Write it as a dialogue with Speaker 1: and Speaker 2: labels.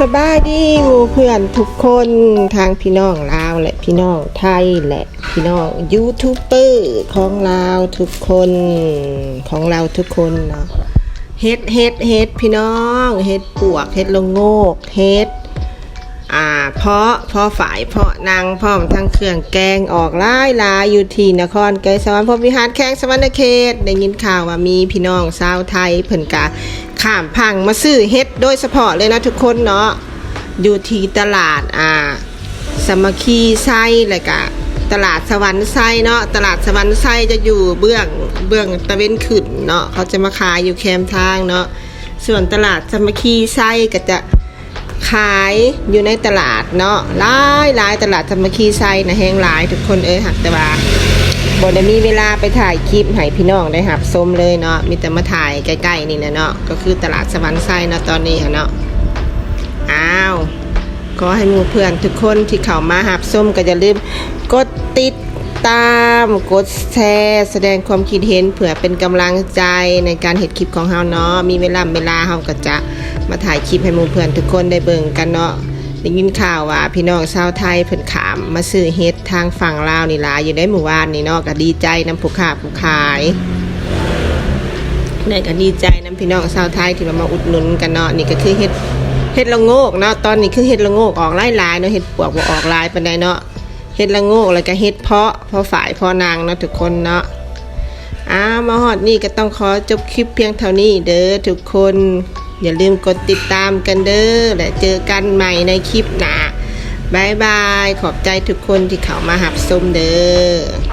Speaker 1: สบายดีหมู่เพื่อนทุกคนทางพี่น้องลาวและพี่น้องไทยและพี่น้องยูทูบเบอร์ของลาวทุกคนของเราทุกคนเนาะเฮ็ดเฮ็ดเฮ็ดพี่น้องเฮ็ดปวกเฮ็ดลงโงกเฮ็ด เพาะพาะฝ่ายเพาะนางพร้อมทั้งเครื่องแกงออกลายลายอยู่ที่นครไกรสวรรค์พรมวิหารแข้งสวรรณเขตได้ยินข่าวว่ามีพี่น้องชาวไทยเพิ่นกะข้ามพังมาซื้อเฮ็ดโดยเฉพาะเลยนะทุกคนเนาะอยู่ที่ตลาดอ่าสมัคคีไส้แล้วก็ตลาดสวรรค์ไส้เนาะตลาดสวรรค์ไส้จะอยู่เบื้องเบื้องตะเวนขึ้นเนาะเขาจะมาขายอยู่แคมทางเนาะส่วนตลาดสมัคคีไส้ก็จะ ขายอยู่ในตลาดเนาะหลายหลายตลาดธรรมคีไซนะแห้งหลายทุกคนเอ้ยหักแต่ว่าบ่ได้มีเวลาไปถ่ายคลิปให้พี่น้องได้หับส้มเลยเนาะมีแต่มาถ่ายใกล้ๆนี่นะเนาะก็คือตลาดสวรรค์ไซเนาะตอนนี้ค่ะเนาะอ้าวขอให้หมู่เพื่อนทุกคนที่เข้ามาหับส้มก็อย่าลืมกดติดตามกดแชร์แสดงความคิดเห็นเผื่อเป็นกำลังใจในการเห็ดคลิปของเฮาเนาะมีเวลาเวลาเฮาก็จะ มาถ่ายคลิปให้มู่เพื่อนทุกคนได้เบิ่งกันเนาะได้ยินข่าวว่าพี่น้องชาวไทยเพิ่นขามมาซื้อเฮ็ดทางฝั่งลาวนี่ล่ะอยู่ได้หมู่บ้านนี่เนาะก็ดีใจนำผู้ค้าผู้ขายเนี่ยก็ดีใจนำพี่น้องชาวไทยที่มามาอุดหนุนกันเนาะนี่ก็คือเฮ็ดเฮ็ดละโงกเนาะตอนนี้คือเฮ็ดละโงกออกหลายๆเนาะเฮ็ดปวกบ่ออกหลายปานใดเนาะเฮ็ดละโงกแล้วก็เฮ็ดเพาะเพาะฝ่ายเพาะนางเนาะทุกคนเนาะอ้าวมาฮอดนี่ก็ต้องขอจบคลิปเพียงเท่านี้เด้อทุกคน อย่าลืมกดติดตามกันเด้อและเจอกันใหม่ในคลิปหน้าบายบาย ขอบใจทุกคนที่เข้ามาหับชมเด้อ